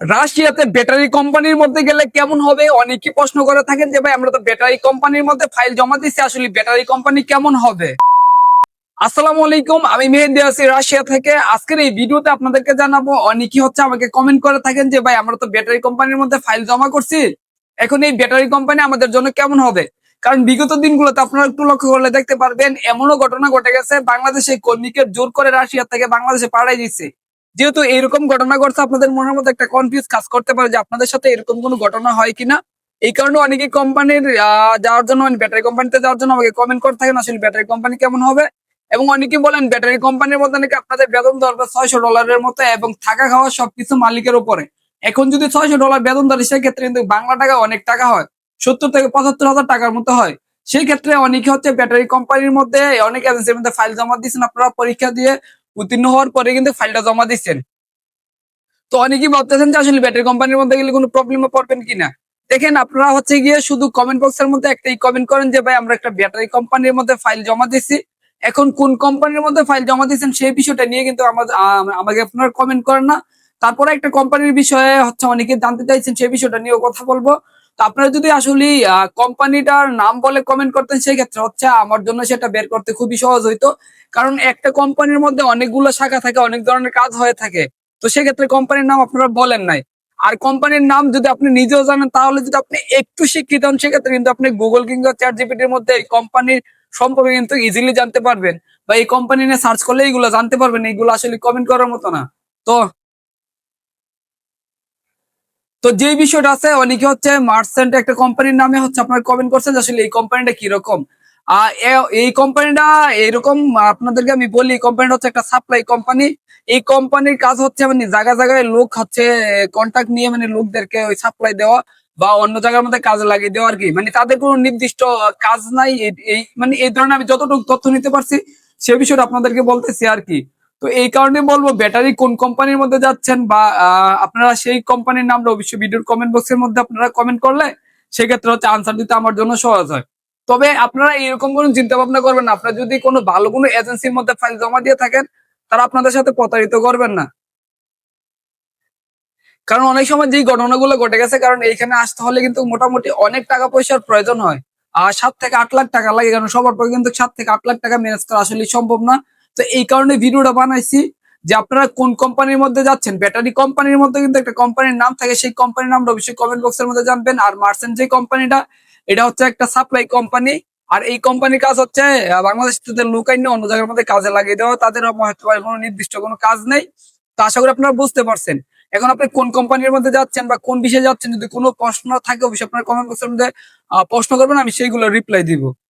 রাশিয়াতে ব্যাটারি কোম্পানির মধ্যে গেলে কেমন হবে? অনেকে প্রশ্ন করে থাকেন যে ভাই, আমরা তো ব্যাটারি কোম্পানির মধ্যে ফাইল জমা দিচ্ছি আসলে ব্যাটারি কোম্পানি কেমন হবে? আসসালামু আলাইকুম, আমি মেহেদি আছি রাশিয়া থেকে। আজকের এই ভিডিওতে আপনাদেরকে জানাব, অনেকেই হচ্ছে আমাকে কমেন্ট করে থাকেন যে ভাই, আমরা তো ব্যাটারি কোম্পানির মধ্যে ফাইল জমা করছি। এখন এই ব্যাটারি কোম্পানি আমাদের জন্য কেমন হবে? কারণ বিগত দিনগুলোতে আপনারা একটু লক্ষ্য করলে দেখতে পারবেন, এমনও ঘটনা ঘটে গেছে, বাংলাদেশে কর্মীকে জোর করে রাশিয়া থেকে বাংলাদেশে পাঠাই দিচ্ছে। যেহেতু এরকম ঘটনা ঘটছে, আপনাদের মনের মধ্যে একটা কনফিউজ কাজ করতে পারে যে আপনাদের সাথে এরকম কোনো ঘটনা হয় কিনা। এই কারণে অনেকে কোম্পানির যাওয়ার জন্য ব্যাটারি কোম্পানিতে যাওয়ার জন্য আমাকে কমেন্ট করতে থাকেন, আসলে ব্যাটারি কোম্পানি কেমন হবে? এবং অনেকে বলেন ব্যাটারি কোম্পানির মধ্যে নাকি আপনাদের বেতন ধরবে ছয়শো ডলারের মতো এবং থাকা খাওয়া সবকিছু মালিকের উপরে। এখন যদি ছয়শো ডলার বেতন ধরে, সেক্ষেত্রে কিন্তু বাংলা টাকা অনেক টাকা হয়। সত্তর থেকে পঁচাত্তর হাজার টাকার মতো হয়। সেই ক্ষেত্রে অনেকে হচ্ছে ব্যাটারি কোম্পানির মধ্যে, অনেক এজেন্সির মধ্যে ফাইল জমা দিয়েছেন, আপনারা পরীক্ষা দিয়ে উত্তীর্ণ হওয়ার পরে কিন্তু ফাইলটা জমা দিচ্ছেন। তো অনেকেই ভাবতেছেন যে আসলে ব্যাটারি কোম্পানির মধ্যে গেলে কোনো প্রবলেমে পড়বেন কিনা? দেখেন, আপনারা হচ্ছে গিয়ে শুধু কমেন্ট বক্সের মধ্যে একটাই কমেন্ট করেন যে, ভাই, আমরা একটা ব্যাটারি কোম্পানির মধ্যে ফাইল জমা দিচ্ছি। এখন কোন কোম্পানির মধ্যে ফাইল জমা দিচ্ছেন সেই বিষয়টা নিয়ে কিন্তু আমাকে আপনারা কমেন্ট করেন না। তারপরে একটা কোম্পানির বিষয়ে হচ্ছে অনেকে জানতে চাইছেন, সেই বিষয়টা নিয়েও কথা বলব। তো আপনারা যদি আসলে কোম্পানিটার নাম বলে কমেন্ট করতেন সেই ক্ষেত্রে হচ্ছে আমার জন্য সেটা বের করতে খুবই সহজ হইতো। কারণ একটা কোম্পানির মধ্যে অনেকগুলো শাখা থাকে, অনেক ধরনের কাজ হয়ে থাকে। তো সেক্ষেত্রে কোম্পানির নাম আপনারা বলেন নাই। আর কোম্পানির নাম যদি আপনি নিজেও জানেন, তাহলে যদি আপনি একটু শিক্ষিত হন, সেক্ষেত্রে কিন্তু আপনি গুগল কিংবা চ্যাট জিপিটির মধ্যে এই কোম্পানির সম্পর্কে কিন্তু ইজিলি জানতে পারবেন। বা এই কোম্পানি নিয়ে সার্চ করলে এইগুলো জানতে পারবেন, এইগুলো আসলে কমেন্ট করার মতো না। তো তো যে বিষয়টা আছে, অনেকে হচ্ছে মার্সেন্ট একটা কোম্পানির নামে হচ্ছে আপনার কমেন্ট করছেন আসলে এই কোম্পানিটা কীরকম? এই কোম্পানিটা এরকম, আপনাদেরকে আমি বলি কোম্পানিটা হচ্ছে একটা সাপ্লাই কোম্পানি এই কোম্পানির কাজ হচ্ছে মানে জায়গা জায়গায় লোক হচ্ছে কন্ট্যাক্ট নিয়ে মানে লোকদেরকে ওই সাপ্লাই দেওয়া বা অন্য জায়গার মধ্যে কাজে লাগিয়ে দেওয়া আর কি। মানে তাদের কোনো নির্দিষ্ট কাজ নাই এই মানে এই ধরনের আমি যতটুকু তথ্য নিতে পারছি, সে বিষয়টা আপনাদেরকে বলতেছি আর কি। তো এই কারণে বলব ব্যাটারি কোন কোম্পানির মধ্যে যাচ্ছেন বা আপনারা সেই কোম্পানির নামটা অবশ্যই ভিডিওর কমেন্ট বক্সের মধ্যে আপনারা কমেন্ট করলে সেক্ষেত্রে হচ্ছে আনসার দিতে আমার জন্য সহজ হয়। তবে আপনারা এরকম কোনো চিন্তা ভাবনা করবেন না। আপনারা যদি কোনো ভালো কোনো এজেন্সির মধ্যে ফাইল জমা দিয়ে থাকেন, তারা আপনাদের সাথে প্রতারিত করবেন না। কারণ অনেক সময় যেই ঘটনাগুলো ঘটে গেছে, কারণ এইখানে আসতে হলে কিন্তু মোটামুটি অনেক টাকা পয়সার প্রয়োজন হয়। আর সাত থেকে আট লাখ টাকা লাগে, কারণ সবার পক্ষে কিন্তু সাত থেকে আট লাখ টাকা ম্যানেজ করা আসলে সম্ভব না। তো এই কারণে ভিডিওটা বানাইছি যে আপনারা কোন কোম্পানির মধ্যে যাচ্ছেন? ব্যাটারি কোম্পানির মধ্যে কিন্তু একটা কোম্পানির নাম থাকে, সেই কোম্পানির নামটা অবশ্যই কমেন্ট বক্সের মধ্যে জানবেন। আর মার্সেন্ট যে কোম্পানিটা, এটা হচ্ছে একটা সাপ্লাই কোম্পানি আর এই কোম্পানির কাজ হচ্ছে বাংলাদেশ লুকাই নিয়ে অন্য জায়গার মধ্যে কাজে লাগিয়ে দেওয়া। তাদের হয়তো কোনো নির্দিষ্ট কোনো কাজ নেই। তো আশা করি আপনারা বুঝতে পারছেন। এখন আপনি কোন কোম্পানির মধ্যে যাচ্ছেন বা কোন বিষয়ে যাচ্ছেন, যদি কোনো প্রশ্ন থাকে, অবশ্যই আপনার কমেন্ট বক্সের মধ্যে প্রশ্ন করবেন, আমি সেইগুলো রিপ্লাই দিব।